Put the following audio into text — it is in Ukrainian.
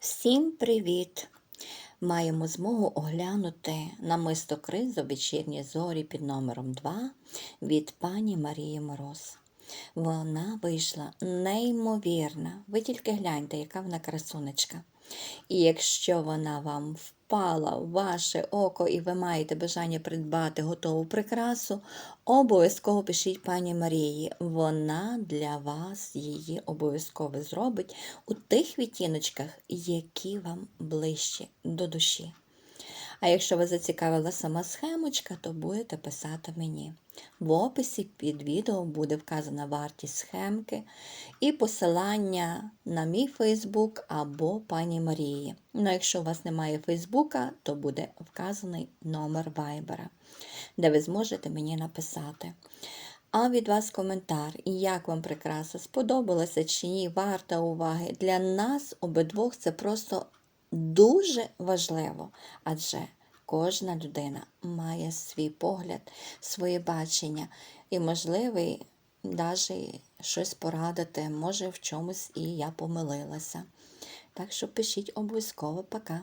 Всім привіт! Маємо змогу оглянути намисто кризу вечірні зорі під номером 2 від пані Марії Мороз. Вона вийшла неймовірна. Ви тільки гляньте, яка вона красунечка. І якщо вона вам впала в ваше око і ви маєте бажання придбати готову прикрасу, обов'язково пишіть пані Марії. Вона для вас її обов'язково зробить у тих відтіночках, які вам ближчі до душі. А якщо вас зацікавила сама схемочка, то будете писати мені. В описі під відео буде вказана вартість схемки і посилання на мій Фейсбук або пані Марії. Ну, якщо у вас немає Фейсбука, то буде вказаний номер Вайбера, де ви зможете мені написати. А від вас коментар, як вам прикраса, сподобалася чи ні, варта уваги. Для нас обидвох це просто дуже важливо, адже кожна людина має свій погляд, своє бачення і можливий навіть щось порадити, може в чомусь і я помилилася. Так що пишіть обов'язково пока.